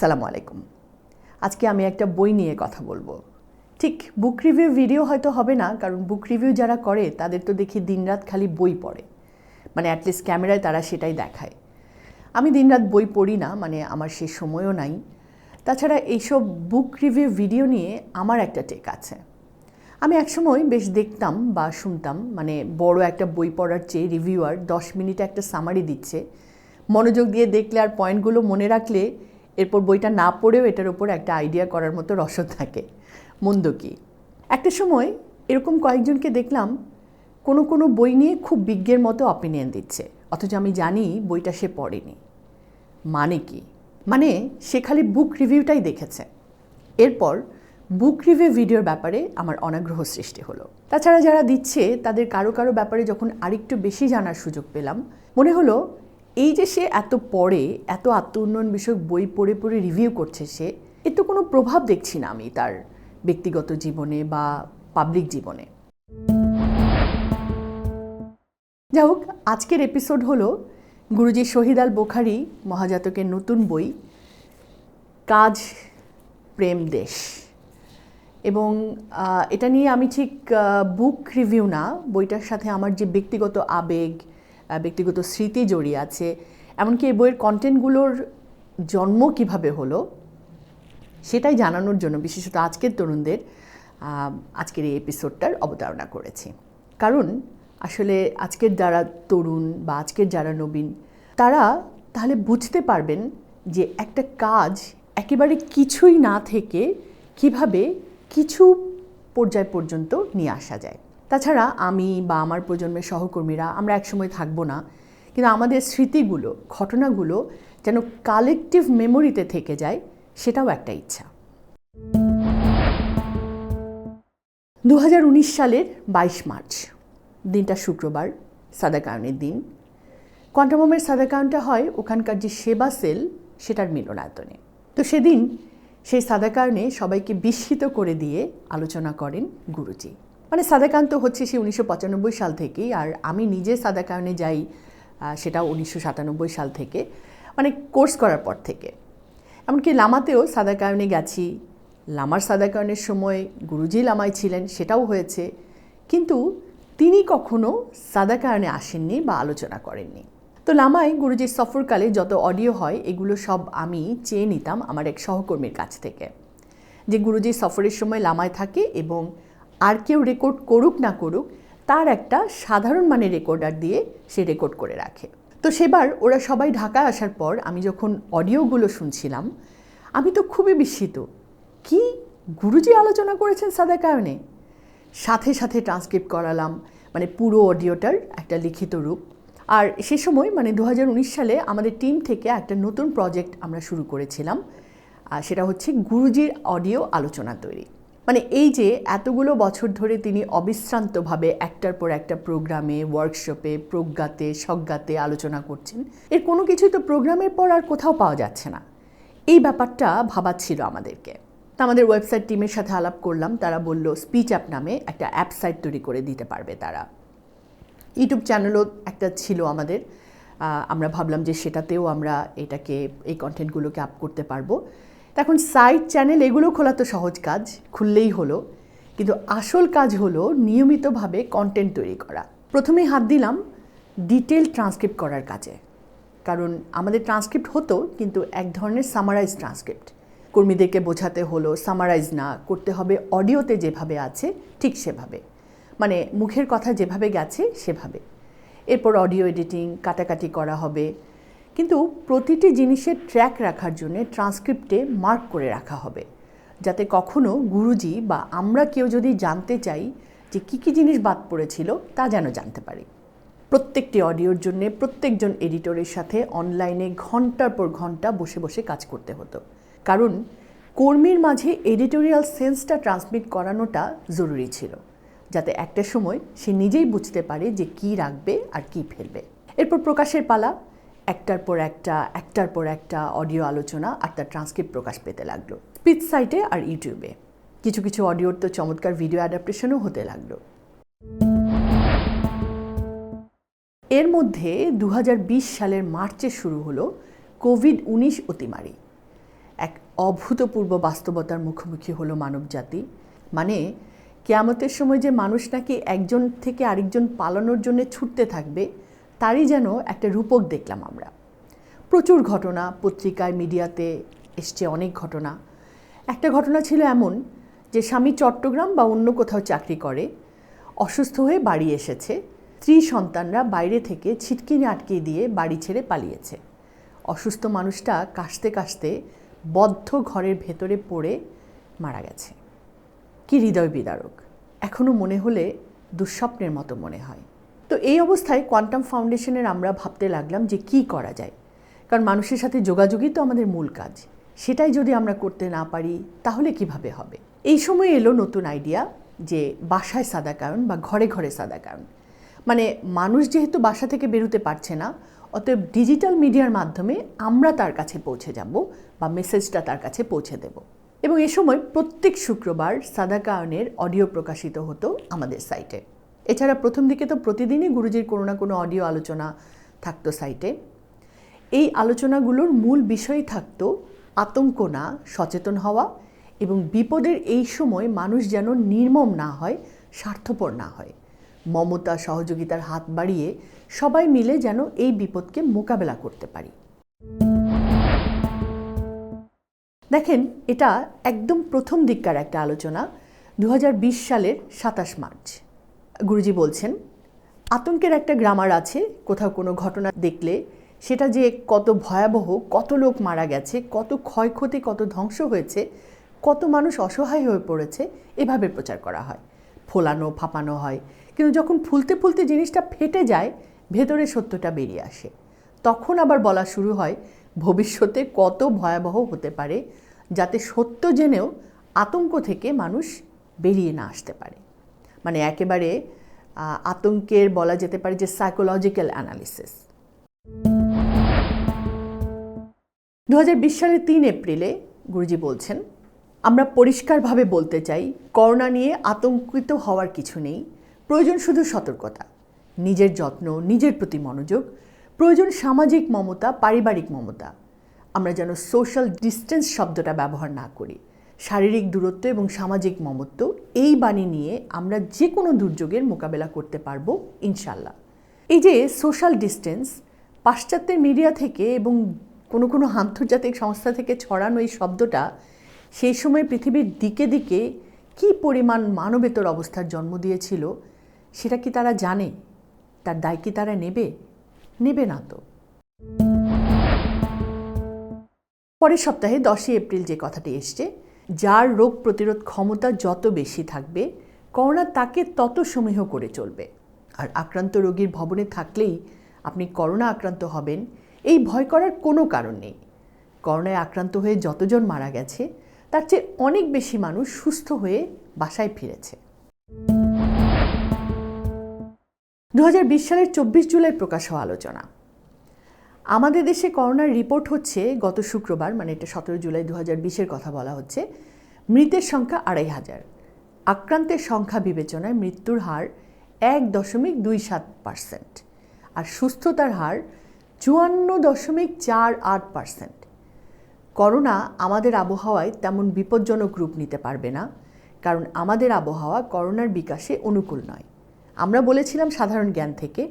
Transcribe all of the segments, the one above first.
আসসালামু আলাইকুম। আজকে আমি একটা বই নিয়ে কথা বলব। ঠিক বুক রিভিউ ভিডিও হয়তো হবে না, কারণ বুক রিভিউ যারা করে, তাদের তো দেখি দিনরাত খালি বই পড়ে। মানে অ্যাটলিস্ট ক্যামেরায় তারা সেটাই দেখায়। আমি দিনরাত বই পড়ি না মানে আমার সে সময়ও নাই। তাছাড়া এইসব বুক রিভিউ ভিডিও নিয়ে আমার একটা টেক আছে। আমি একসময় বেশ দেখতাম বা শুনতাম মানে বড় একটা বই পড়ার চেয়ে রিভিউয়ার দশ মিনিটে একটা সামারি দিচ্ছে। মনোযোগ দিয়ে দেখলে আর পয়েন্টগুলো মনে রাখলে এরপর বইটা না পড়েও এটার উপর একটা আইডিয়া করার মতো রসদ থাকে। মন্দ কি? একটা সময় এরকম কয়েকজনকে দেখলাম, কোনো কোনো বই নিয়ে খুব বিজ্ঞের মতো অপিনিয়ন দিচ্ছে। অথচ আমি জানি বইটা সে পড়েনি। মানে কি? মানে সে খালি বুক রিভিউটাই দেখেছে। এরপর বুক রিভিউ ভিডিওর ব্যাপারে আমার অনাগ্রহ সৃষ্টি হলো। তাছাড়া যারা দিচ্ছে, তাদের কারও কারও ব্যাপারে যখন আরেকটু বেশি জানার সুযোগ পেলাম, মনে হলো এই যে সে এত পড়ে, এত আত্ম উন্নয়ন বিষয়ক বই পড়ে পড়ে রিভিউ করছে সে, এর তো কোনো প্রভাব দেখছি না আমি তার ব্যক্তিগত জীবনে বা পাবলিক জীবনে। যাই হোক, আজকের এপিসোড হলো গুরুজি শহীদ আল বোখারি মহাজাতকের নতুন বই, কাজ, প্রেম, দেশ। এবং এটা নিয়ে আমি ঠিক বুক রিভিউ না, বইটার সাথে আমার যে ব্যক্তিগত আবেগ ব্যক্তিগত স্মৃতি জড়িয়ে আছে। এমনকি এই বইয়ের কন্টেন্টগুলোর জন্ম কীভাবে হলো, সেটাই জানানোর জন্য বিশেষত আজকের তরুণদের আজকের এই এপিসোডটার অবতারণা করেছি। কারণ আসলে আজকের যারা তরুণ বা আজকের যারা নবীন, তারা তাহলে বুঝতে পারবেন যে একটা কাজ একেবারে কিছুই না থেকে কীভাবে কিছু পর্যায় পর্যন্ত নিয়ে আসা যায়। তাছাড়া আমি বা আমার প্রজন্মের সহকর্মীরা আমরা একসময় থাকব না, কিন্তু আমাদের স্মৃতিগুলো, ঘটনাগুলো যেন কালেকটিভ মেমোরিতে থেকে যায়, সেটাও একটা ইচ্ছা। দু হাজার উনিশ সালের বাইশ মার্চ, দিনটা শুক্রবার সাদাকায়নের দিন। কোয়ান্টামমের সাদাকায়নটা হয় ওখানকার যে সেবা সেল, সেটার মিলনায়তনে। তো সেদিন সেই সাদাকায়নে সবাইকে বিস্মিত করে দিয়ে আলোচনা করেন গুরুজি। মানে সাদাকান্ত হচ্ছে সে উনিশশো পঁচানব্বই সাল থেকেই, আর আমি নিজে সাদাকায়নে যাই সেটা উনিশশো সাতানব্বই সাল থেকে মানে কোর্স করার পর থেকে। এমনকি লামাতেও সাদাকায়নে গেছি, লামার সাদাকায়নের সময় গুরুজি লামায় ছিলেন, সেটাও হয়েছে, কিন্তু তিনি কখনো সাদাকায়নে আসেননি বা আলোচনা করেননি। তো লামায় গুরুজির সফরকালে যত অডিও হয়, এগুলো সব আমি চেয়ে নিতাম আমার এক সহকর্মীর কাছ থেকে, যে গুরুজি সফরের সময় লামায় থাকে এবং আর কেউ রেকর্ড করুক না করুক, তার একটা সাধারণ মানের রেকর্ডার দিয়ে সে রেকর্ড করে রাখে। তো সেবার ওরা সবাই ঢাকায় আসার পর আমি যখন অডিওগুলো শুনছিলাম, আমি তো খুবই বিস্মিত। কি গুরুজি আলোচনা করেছেন সাদা সাদাকায়নে? সাথে সাথে ট্রান্সক্রিপ্ট করালাম মানে পুরো অডিওটার একটা লিখিত রূপ। আর সে সময় মানে দু হাজার উনিশ সালে আমাদের টিম থেকে একটা নতুন প্রজেক্ট আমরা শুরু করেছিলাম আর সেটা হচ্ছে গুরুজির অডিও আলোচনা তৈরি। মানে এই যে এতগুলো বছর ধরে তিনি অবিশ্রান্তভাবে একটার পর একটা প্রোগ্রামে ওয়ার্কশপে প্রজ্ঞাতে, সজ্ঞাতে আলোচনা করছেন, এর কোনো কিছুই তো প্রোগ্রামের পর আর কোথাও পাওয়া যাচ্ছে না। এই ব্যাপারটা ভাবাচ্ছিল আমাদেরকে। তা আমাদের ওয়েবসাইট টিমের সাথে আলাপ করলাম, তারা বলল স্পিচ অ্যাপ নামে একটা অ্যাপ সাইট তৈরি করে দিতে পারবে তারা। ইউটিউব চ্যানেলও একটা ছিল আমাদের। আমরা ভাবলাম যে সেটাতেও আমরা এটাকে, এই কন্টেন্টগুলোকে আপ করতে পারব। এখন সাইট চ্যানেল এগুলো খোলা তো সহজ কাজ, খুললেই হলো। কিন্তু আসল কাজ হলো নিয়মিতভাবে কন্টেন্ট তৈরি করা। প্রথমেই হাত দিলাম ডিটেল ট্রান্সক্রিপ্ট করার কাজে। কারণ আমাদের ট্রান্সক্রিপ্ট হতো, কিন্তু এক ধরনের সামারাইজ ট্রান্সক্রিপ্ট কর্মীদেরকে বোঝাতে হলো সামারাইজ না, করতে হবে অডিওতে যেভাবে আছে, ঠিক সেভাবে। মানে মুখের কথা যেভাবে গেছে, সেভাবে। এরপর অডিও এডিটিং কাটাকাটি করা হবে। কিন্তু প্রতিটি জিনিসের ট্র্যাক রাখার জন্য ট্রান্সক্রিপ্টে মার্ক করে রাখা হবে। যাতে কখনো গুরুজি বা আমরা কেউ যদি জানতে চাই যে কী কী জিনিস বাদ পড়েছিল, তা যেন জানতে পারি। প্রত্যেকটি অডিওর জন্য প্রত্যেকজন এডিটরের সাথে অনলাইনে ঘণ্টার পর ঘণ্টা বসে বসে কাজ করতে হতো। কারণ কর্মীর মাঝে এডিটোরিয়াল সেন্সটা ট্রান্সমিট করানোটা জরুরি ছিল, যাতে একটা সময় সে নিজেই বুঝতে পারে যে কি রাখবে আর কি ফেলবে। এরপর প্রকাশের পালা একটার পর একটা, একটার পর একটা অডিও আলোচনা আর তার ট্রান্সক্রিপ্ট প্রকাশ পেতে লাগল। স্পিচ সাইটে আর ইউটিউবে কিছু কিছু অডিওর তো চমৎকার ভিডিও অ্যাডাপ্টেশনও হতে লাগল। এর মধ্যে দু হাজার বিশ সালের মার্চে শুরু হলো কোভিড উনিশ অতিমারি। এক অভূতপূর্ব বাস্তবতার মুখোমুখি হলো মানবজাতি। মানে কেয়ামতের সময় যে মানুষ নাকি একজন থেকে আরেকজন পালানোর জন্য ছুটতে থাকবে তারই যেন একটা রূপক দেখলাম আমরা। প্রচুর ঘটনা, পত্রিকায়, মিডিয়াতে এসছে অনেক ঘটনা। একটা ঘটনা ছিল এমন যে স্বামী চট্টগ্রাম বা অন্য কোথাও চাকরি করে, অসুস্থ হয়ে বাড়ি এসেছে স্ত্রী সন্তানরা বাইরে থেকে ছিটকিনি আটকে দিয়ে বাড়ি ছেড়ে পালিয়েছে। অসুস্থ মানুষটা কাশতে কাশতে বদ্ধ ঘরের ভেতরে পড়ে মারা গেছে। কি হৃদয় বিদারক! এখনও মনে হলে দুঃস্বপ্নের মতো মনে হয়। তো এই অবস্থায় কোয়ান্টাম ফাউন্ডেশনের আমরা ভাবতে লাগলাম যে কি করা যায়। কারণ মানুষের সাথে যোগাযোগই তো আমাদের মূল কাজ। সেটাই যদি আমরা করতে না পারি, তাহলে কীভাবে হবে? এই সময় এলো নতুন আইডিয়া যে বাসায় সাদাকায়ন বা ঘরে ঘরে সাদাকায়ন মানে মানুষ যেহেতু বাসা থেকে বেরোতে পারছে না, অতএব ডিজিটাল মিডিয়ার মাধ্যমে আমরা তার কাছে পৌঁছে যাব বা মেসেজটা তার কাছে পৌঁছে দেব। এবং এ সময় প্রত্যেক শুক্রবার সাদাকায়নের অডিও প্রকাশিত হতো আমাদের সাইটে এছাড়া প্রথম দিকে তো প্রতিদিনই গুরুজির কোনো না কোনো অডিও আলোচনা থাকতো সাইটে এই আলোচনাগুলোর মূল বিষয় থাকতো আতঙ্ক না, সচেতন হওয়া এবং বিপদের এই সময় মানুষ যেন নির্মম না হয়, স্বার্থপর না হয়। মমতা সহযোগিতার হাত বাড়িয়ে সবাই মিলে যেন এই বিপদকে মোকাবেলা করতে পারি। দেখেন, এটা একদম প্রথম দিককার একটা আলোচনা দু হাজার বিশ সালের সাতাশ মার্চ। গুরুজি বলছেন, আতঙ্কের একটা গ্রামার আছে, কোথাও কোনো ঘটনা দেখলে সেটা যে কত ভয়াবহ, কত লোক মারা গেছে, কত ক্ষয়ক্ষতি, কত ধ্বংস হয়েছে, কত মানুষ অসহায় হয়ে পড়েছে, এভাবে প্রচার করা হয়। ফোলানো, ফাপানো হয়। কিন্তু যখন ফুলতে ফুলতে জিনিসটা ফেটে যায়, ভেতরে সত্যটা বেরিয়ে আসে। তখন আবার বলা শুরু হয়, ভবিষ্যতে কত ভয়াবহ হতে পারে, যাতে সত্য জেনেও আতঙ্ক থেকে মানুষ বেরিয়ে না আসতে পারে। মানে একেবারে আতঙ্কের বলা যেতে পারে যে সাইকোলজিক্যাল অ্যানালিসিস দু হাজার বিশ সালের তিন এপ্রিলে গুরুজি বলছেন, আমরা পরিষ্কারভাবে বলতে চাই, করোনা নিয়ে আতঙ্কিত হওয়ার কিছু নেই। প্রয়োজন শুধু সতর্কতা। নিজের যত্ন, নিজের প্রতি মনোযোগ। প্রয়োজন সামাজিক মমতা, পারিবারিক মমতা। আমরা যেন সোশ্যাল ডিস্টেন্স শব্দটা ব্যবহার না করি। শারীরিক দূরত্ব এবং সামাজিক মমত্ব, এই বাণী নিয়ে আমরা যে কোনো দুর্যোগের মোকাবেলা করতে পারব, ইনশাল্লাহ। এই যে সোশ্যাল ডিস্টেন্স পাশ্চাত্যের মিডিয়া থেকে এবং কোনো কোনো আন্তর্জাতিক সংস্থা থেকে ছড়ানো এই শব্দটা, সেই সময় পৃথিবীর দিকে দিকে কি পরিমাণ মানবেতর অবস্থার জন্ম দিয়েছিল, সেটা কি তারা জানে? তার দায় কি তারা নেবে? নেবে না তো। পরের সপ্তাহে দশই এপ্রিল যে কথাটি এসছে যার রোগ প্রতিরোধ ক্ষমতা যত বেশি থাকবে, করোনা তাকে তত সমীহ করে চলবে। আর আক্রান্ত রোগীর ভবনে থাকলেই আপনি করোনা আক্রান্ত হবেন, এই ভয় করার কোনো কারণ নেই। করোনায় আক্রান্ত হয়ে যতজন মারা গেছে, তার চেয়ে অনেক বেশি মানুষ সুস্থ হয়ে বাসায় ফিরেছে। দু হাজার বিশ সালের চব্বিশ জুলাই প্রকাশ হওয়া আলোচনা। আমাদের দেশে করোনার রিপোর্ট হচ্ছে গত শুক্রবার মানে এটা সতেরো জুলাই দু হাজার বিশের কথা বলা হচ্ছে, মৃতের সংখ্যা আড়াই হাজার। আক্রান্তের সংখ্যা বিবেচনায় মৃত্যুর হার এক দশমিক দুই সাত পার্সেন্ট আর সুস্থতার হার চুয়ান্ন দশমিক চার আট পার্সেন্ট। করোনা আমাদের আবহাওয়ায় তেমন বিপজ্জনক রূপ নিতে পারবে না, কারণ আমাদের আবহাওয়া করোনার বিকাশে অনুকূল নয়। আমরা বলেছিলাম সাধারণ জ্ঞান থেকে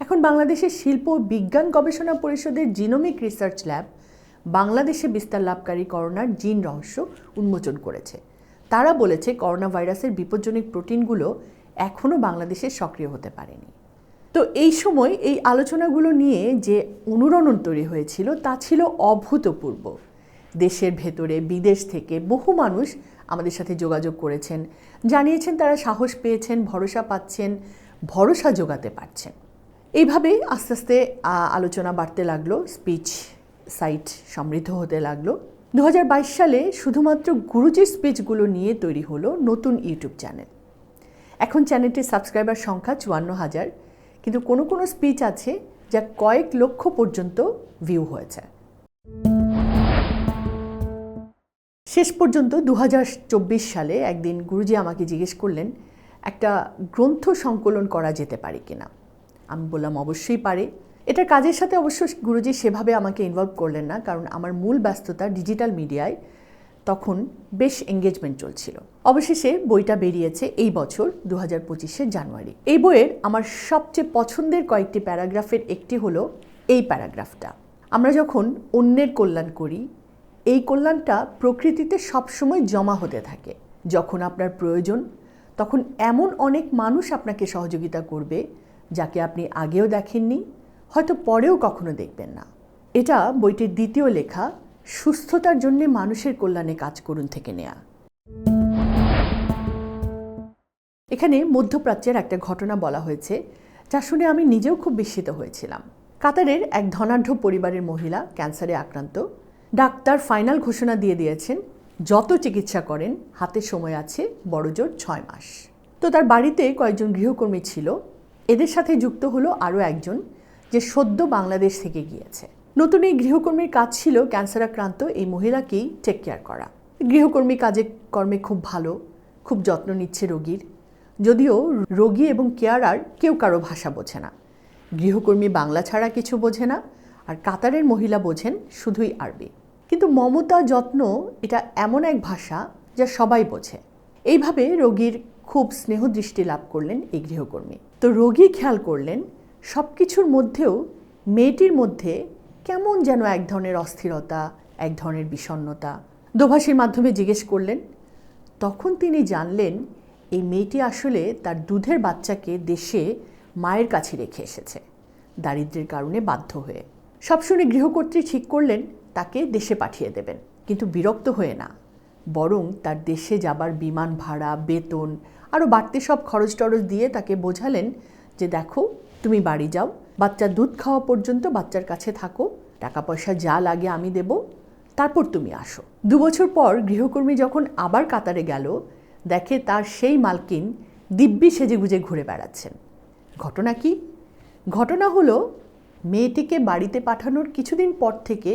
এখন বাংলাদেশের শিল্প বিজ্ঞান গবেষণা পরিষদের জিনোমিক রিসার্চ ল্যাব বাংলাদেশে বিস্তার লাভকারী করোনার জিন রহস্য উন্মোচন করেছে। তারা বলেছে করোনা ভাইরাসের বিপজ্জনক প্রোটিনগুলো এখনও বাংলাদেশে সক্রিয় হতে পারেনি। তো এই সময় এই আলোচনাগুলো নিয়ে যে অনুরণন তৈরি হয়েছিল তা ছিল অভূতপূর্ব। দেশের ভেতরে, বিদেশ থেকে বহু মানুষ আমাদের সাথে যোগাযোগ করেছেন, জানিয়েছেন তারা সাহস পেয়েছেন, ভরসা পাচ্ছেন, ভরসা যোগাতে পারছেন। এইভাবেই আস্তে আস্তে আলোচনা বাড়তে লাগল স্পিচ সাইট সমৃদ্ধ হতে লাগল। দু হাজার বাইশ সালে শুধুমাত্র গুরুজির স্পিচগুলো নিয়ে তৈরি হলো নতুন ইউটিউব চ্যানেল। এখন চ্যানেলটির সাবস্ক্রাইবার সংখ্যা চুয়ান্ন হাজার, কিন্তু কোনো কোনো স্পিচ আছে যা কয়েক লক্ষ পর্যন্ত ভিউ হয়েছে। শেষ পর্যন্ত দু হাজার চব্বিশ সালে একদিন গুরুজি আমাকে জিজ্ঞেস করলেন, একটা গ্রন্থ সংকলন করা যেতে পারে কিনা? আমি বললাম, অবশ্যই পারে। এটার কাজের সাথে অবশ্য গুরুজি সেভাবে আমাকে ইনভলভ করলেন না, কারণ আমার মূল ব্যস্ততা ডিজিটাল মিডিয়ায় তখন বেশ এঙ্গেজমেন্ট চলছিল। অবশেষে বইটা বেরিয়েছে এই বছর দু হাজার পঁচিশের জানুয়ারি। এই বইয়ের আমার সবচেয়ে পছন্দের কয়েকটি প্যারাগ্রাফের একটি হলো এই প্যারাগ্রাফটা। আমরা যখন অন্যের কল্যাণ করি, এই কল্যাণটা প্রকৃতিতে সবসময় জমা হতে থাকে। যখন আপনার প্রয়োজন, তখন এমন অনেক মানুষ আপনাকে সহযোগিতা করবে যাকে আপনি আগেও দেখেননি, হয়তো পরেও কখনো দেখবেন না। এটা বইটির দ্বিতীয় লেখা, সুস্থতার জন্য মানুষের কল্যাণে কাজ করুন থেকে নেয়া। এখানে মধ্যপ্রাচ্যের একটা ঘটনা বলা হয়েছে, যা শুনে আমি নিজেও খুব বিস্মিত হয়েছিলাম। কাতারের এক ধনাঢ্য পরিবারের মহিলা ক্যান্সারে আক্রান্ত, ডাক্তার ফাইনাল ঘোষণা দিয়ে দিয়েছেন, যত চিকিৎসা করেন, হাতে সময় আছে বড়জোর ছয় মাস। তো তার বাড়িতে কয়েকজন গৃহকর্মী ছিল এদের সাথে যুক্ত হলো আরও একজন যে সদ্য বাংলাদেশ থেকে গিয়েছে। নতুন এই গৃহকর্মীর কাজ ছিল ক্যান্সার আক্রান্ত এই মহিলাকেই টেক কেয়ার করা। গৃহকর্মী কাজে কর্মে খুব ভালো, খুব যত্ন নিচ্ছে রোগীর। যদিও রোগী এবং কেয়ারার কেউ কারও ভাষা বোঝে না। গৃহকর্মী বাংলা ছাড়া কিছু বোঝে না আর কাতারের মহিলা বোঝেন শুধুই আরবি। কিন্তু মমতা যত্ন এটা এমন এক ভাষা যা সবাই বোঝে। এইভাবে রোগীর খুব স্নেহদৃষ্টি লাভ করলেন এই গৃহকর্মী। তো রোগী খেয়াল করলেন সব কিছুর মধ্যেও মেয়েটির মধ্যে কেমন যেন এক ধরনের অস্থিরতা, এক ধরনের বিষণ্ণতা দোভাষীর মাধ্যমে জিজ্ঞেস করলেন। তখন তিনি জানলেন, এই মেয়েটি আসলে তার দুধের বাচ্চাকে দেশে মায়ের কাছে রেখে এসেছে দারিদ্র্যের কারণে বাধ্য হয়ে। সব শুনে গৃহকর্ত্রী ঠিক করলেন, তাকে দেশে পাঠিয়ে দেবেন, কিন্তু বিরক্ত হয়ে না। বরং তার দেশে যাবার বিমান ভাড়া, বেতন আরও বাড়তি সব খরচ টরচ দিয়ে তাকে বোঝালেন যে দেখো, তুমি বাড়ি যাও বাচ্চার দুধ খাওয়া পর্যন্ত বাচ্চার কাছে থাকো টাকা পয়সা যা লাগে আমি দেব, তারপর তুমি আসো। দু বছর পর গৃহকর্মী যখন আবার কাতারে গেল, দেখে তার সেই মালকিন দিব্যি সেজেগুজে ঘুরে বেড়াচ্ছেন। ঘটনা কি? ঘটনা হলো, মেয়েটিকে বাড়িতে পাঠানোর কিছুদিন পর থেকে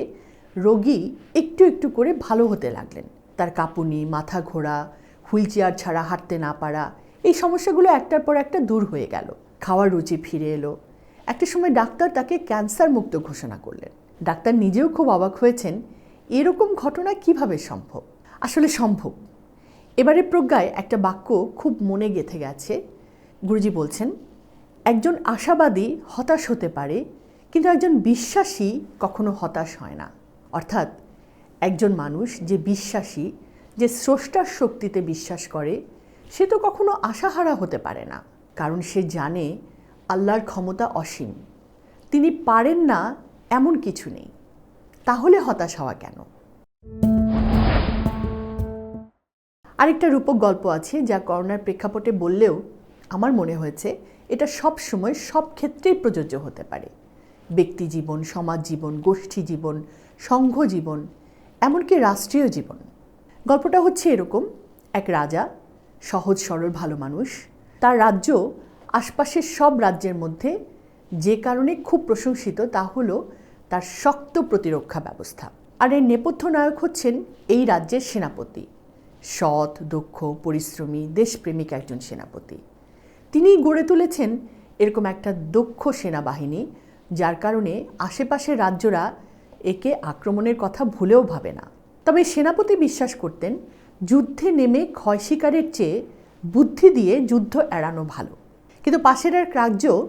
রোগী একটু একটু করে ভালো হতে লাগলেন। তার কাঁপুনি, মাথা ঘোরা হুইল চেয়ার ছাড়া হাঁটতে না পারা, এই সমস্যাগুলো একটার পর একটা দূর হয়ে গেল। খাওয়ার রুচি ফিরে এলো। একটা সময় ডাক্তার তাকে ক্যান্সার মুক্ত ঘোষণা করলেন। ডাক্তার নিজেও খুব অবাক হয়েছেন, এরকম ঘটনা কীভাবে সম্ভব? আসলে সম্ভব। এবারে প্রজ্ঞায় একটা বাক্য খুব মনে গেঁথে গেছে। গুরুজি বলছেন, একজন আশাবাদী হতাশ হতে পারে, কিন্তু একজন বিশ্বাসী কখনো হতাশ হয় না। অর্থাৎ একজন মানুষ যে বিশ্বাসী, যে স্রষ্টার শক্তিতে বিশ্বাস করে, সে তো কখনো আশাহারা হতে পারে না, কারণ সে জানে আল্লাহর ক্ষমতা অসীম। তিনি পারেন না এমন কিছু নেই। তাহলে হতাশ হওয়া কেন? আরেকটা রূপক গল্প আছে যা করোনার প্রেক্ষাপটে বললেও আমার মনে হয়েছে এটা সব সময় সব ক্ষেত্রেই প্রযোজ্য হতে পারে। ব্যক্তি জীবন, সমাজ জীবন, গোষ্ঠী জীবন, সংঘ জীবন এমনকি রাষ্ট্রীয় জীবন। গল্পটা হচ্ছে এরকম, এক রাজা, সহজ, সরল, ভালো মানুষ। তার রাজ্য আশপাশের সব রাজ্যের মধ্যে যে কারণে খুব প্রশংসিত তা হলো তার শক্ত প্রতিরক্ষা ব্যবস্থা। আর এর নেপথ্য নায়ক হচ্ছেন এই রাজ্যের সেনাপতি। সৎ, দক্ষ, পরিশ্রমী, দেশপ্রেমিক একজন সেনাপতি। তিনি গড়ে তুলেছেন এরকম একটা দক্ষ সেনাবাহিনী, যার কারণে আশেপাশের রাজ্যরা একে আক্রমণের কথা ভুলেও ভাবে না। তবে সেনাপতি বিশ্বাস করতেন, যুদ্ধে নেমে ক্ষয় শিকারের চেয়ে বুদ্ধি দিয়ে যুদ্ধ এড়ানো ভালো। কিন্তু পাশের এক রাজ্য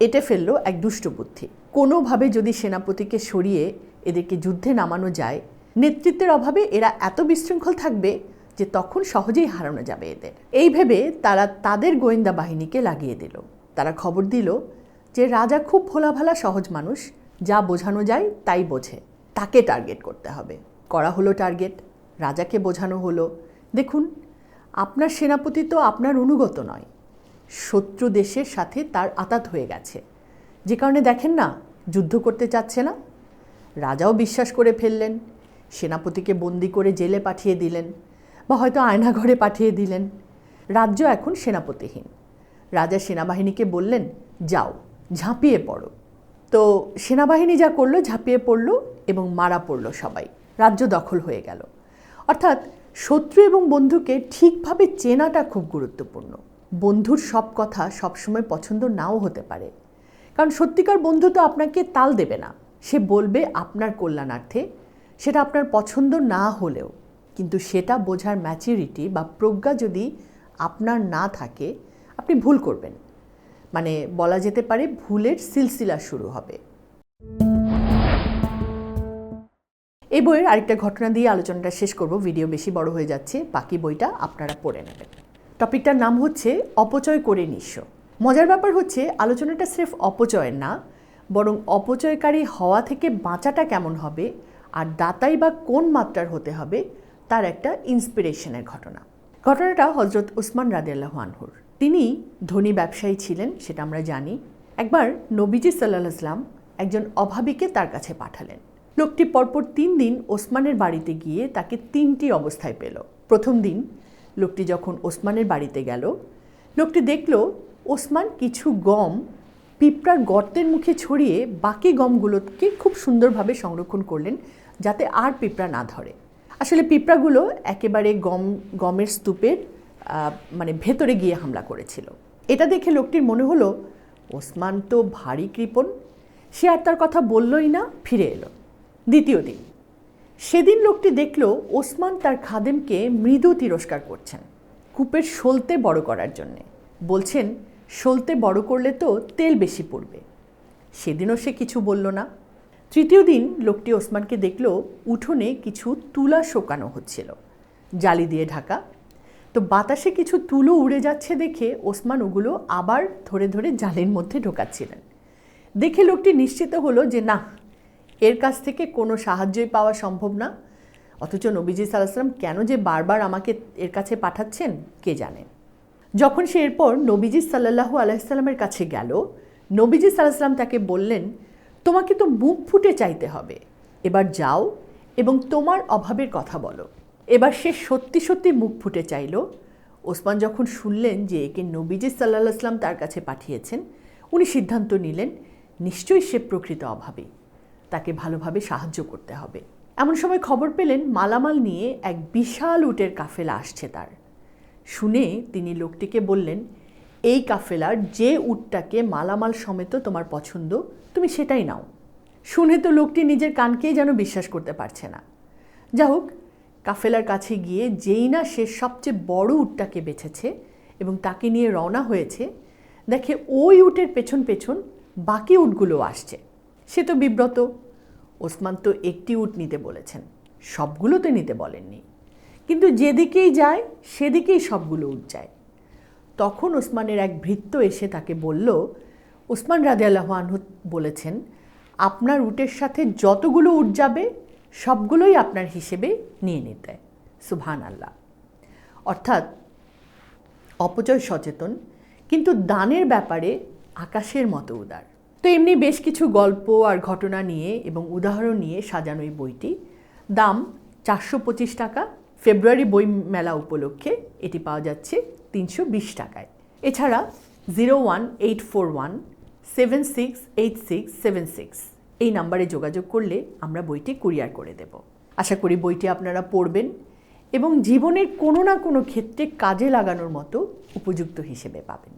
এটে ফেলল এক দুষ্ট বুদ্ধি। কোনোভাবে যদি সেনাপতিকে সরিয়ে এদেরকে যুদ্ধে নামানো যায়, নেতৃত্বের অভাবে এরা এত বিশৃঙ্খল থাকবে যে তখন সহজেই হারানো যাবে এদের। এই ভেবে তারা তাদের গোয়েন্দা বাহিনীকে লাগিয়ে দিল। তারা খবর দিল যে রাজা খুব ভোলাভালা সহজ মানুষ যা বোঝানো যায় তাই বোঝে। তাকে টার্গেট করতে হবে। করা হলো টার্গেট রাজাকে বোঝানো হলো। দেখুন, আপনার সেনাপতি তো আপনার অনুগত নয়। শত্রু দেশের সাথে তার আতাত হয়ে গেছে। যে কারণে দেখেন না, যুদ্ধ করতে চাচ্ছে না। রাজাও বিশ্বাস করে ফেললেন। সেনাপতিকে বন্দি করে জেলে পাঠিয়ে দিলেন বা হয়তো আয়নাঘরে পাঠিয়ে দিলেন। রাজ্য এখন সেনাপতিহীন। রাজা সেনাবাহিনীকে বললেন, যাও, ঝাঁপিয়ে পড়ো। তো সেনাবাহিনী যা করল, ঝাঁপিয়ে পড়ল এবং মারা পড়ল সবাই। রাজ্য দখল হয়ে গেল। অর্থাৎ শত্রু এবং বন্ধুকে ঠিকভাবে চেনাটা খুব গুরুত্বপূর্ণ। বন্ধুর সব কথা সবসময় পছন্দ নাও হতে পারে। কারণ সত্যিকার বন্ধু তো আপনাকে তাল দেবে না। সে বলবে আপনার কল্যাণার্থে, সেটা আপনার পছন্দ না হলেও। কিন্তু সেটা বোঝার ম্যাচুরিটি বা প্রজ্ঞা যদি আপনার না থাকে, আপনি ভুল করবেন। মানে বলা যেতে পারে ভুলের সিলসিলা শুরু হবে। এই বইয়ের আরেকটা ঘটনা দিয়ে আলোচনাটা শেষ করব। ভিডিও বেশি বড় হয়ে যাচ্ছে, বাকি বইটা আপনারা পড়ে নেবেন। টপিকটার নাম হচ্ছে অপচয় করে নিঃস্ব। মজার ব্যাপার হচ্ছে, আলোচনাটা স্রেফ অপচয়ের না, বরং অপচয়কারী হওয়া থেকে বাঁচাটা কেমন হবে, আর দাতাই বা কোন মাত্রার হতে হবে, তার একটা ইন্সপিরেশনের ঘটনা। ঘটনাটা হজরত উসমান রাদিয়াল্লাহ আনহুর। তিনি ধনী ব্যবসায়ী ছিলেন, সেটা আমরা জানি। একবার নবীজি সাল্লাহ আসলাম একজন অভাবীকে তার কাছে পাঠালেন। লোকটি পরপর তিন দিন ওসমানের বাড়িতে গিয়ে তাকে তিনটি অবস্থায় পেল। প্রথম দিন লোকটি যখন ওসমানের বাড়িতে গেল, লোকটি দেখল ওসমান কিছু গম পিঁপড়ার গর্তের মুখে ছড়িয়ে বাকি গমগুলোকে খুব সুন্দরভাবে সংরক্ষণ করলেন যাতে আর পিঁপড়া না ধরে। আসলে পিঁপড়াগুলো একেবারে গম, গমের স্তূপের মানে ভেতরে গিয়ে হামলা করেছিল। এটা দেখে লোকটির মনে হলো, ওসমান তো ভারী কৃপণ। সে আর তার কথা বললই না, ফিরে এলো। দ্বিতীয় দিন। সেদিন লোকটি দেখল, ওসমান তার খাদেমকে মৃদু তিরস্কার করছেন, কূপের সলতে বড় করার জন্যে। বলছেন সলতে বড় করলে তো তেল বেশি পড়বে। সেদিনও সে কিছু বলল না। তৃতীয় দিন লোকটি ওসমানকে দেখল, উঠোনে কিছু তুলা শোকানো হচ্ছিল। জালি দিয়ে ঢাকা তো বাতাসে কিছু তুলো উড়ে যাচ্ছে দেখে ওসমান ওগুলো আবার ধরে ধরে জালের মধ্যে ঢোকাচ্ছিলেন। দেখে লোকটি নিশ্চিত হলো যে না, এর কাছ থেকে কোনো সাহায্যই পাওয়া সম্ভব না। অথচ নবীজি সাল্লাম কেন যে বারবার আমাকে এর কাছে পাঠাচ্ছেন, কে জানে? যখন সে এরপর নবীজি সাল্লাহু আলাইসাল্লামের কাছে গেল, নবীজি সাল্লাম তাকে বললেন, তোমাকে তো মুখ ফুটে চাইতে হবে। এবার যাও এবং তোমার অভাবের কথা বলো। এবার সে সত্যি সত্যি মুখ ফুটে চাইল। ওসমান যখন শুনলেন যে একে নবীজি সাল্লাহ আসলাম তার কাছে পাঠিয়েছেন, উনি সিদ্ধান্ত নিলেন, নিশ্চয়ই সে প্রকৃত অভাবে। তাকে ভালোভাবে সাহায্য করতে হবে। এমন সময় খবর পেলেন, মালামাল নিয়ে এক বিশাল উটের কাফেলা আসছে তার। শুনে তিনি লোকটিকে বললেন, এই কাফেলার যে উটটাকে মালামাল সমেত তোমার পছন্দ, তুমি সেটাই নাও। শুনে তো লোকটি নিজের কানকেই যেন বিশ্বাস করতে পারছে না। যা হোক কাফেলার কাছে গিয়ে যেই না সে সবচেয়ে বড় উটটাকে বেছেছে এবং তাকে নিয়ে রওনা হয়েছে, দেখে ওই উটের পেছন পেছন বাকি উটগুলো আসছে। সে তো বিব্রত। ওসমান তো একটি উট নিতে বলেছেন। সবগুলো তো নিতে বলেননি। কিন্তু যেদিকেই যায়, সেদিকেই সবগুলো উঠ যায়। তখন ওসমানের এক ভৃত্য এসে তাকে বলল, ওসমান রাদে আনহু বলেছেন, আপনার উটের সাথে যতগুলো উট যাবে সবগুলোই আপনার হিসেবে নিয়ে নিতে। সুবহান আল্লাহ অর্থাৎ অপচয় সচেতন, কিন্তু দানের ব্যাপারে আকাশের মতো উদার। তো এমনি বেশ কিছু গল্প আর ঘটনা নিয়ে এবং উদাহরণ নিয়ে সাজানো এই বইটি। দাম চারশো পঁচিশ টাকা। ফেব্রুয়ারি বই মেলা উপলক্ষে এটি পাওয়া যাচ্ছে তিনশো বিশ টাকায়। এছাড়া zero one eight four one seven six eight six seven six. এই নাম্বারে যোগাযোগ করলে আমরা বইটি কুরিয়ার করে দেব। আশা করি বইটি আপনারা পড়বেন এবং জীবনের কোনো না কোনো ক্ষেত্রে কাজে লাগানোর মতো উপযুক্ত হিসেবে পাবেন।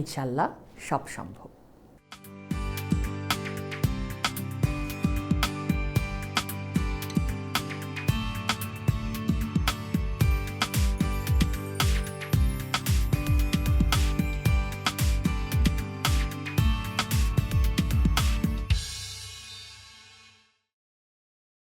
ইনশাল্লাহ সব সম্ভব।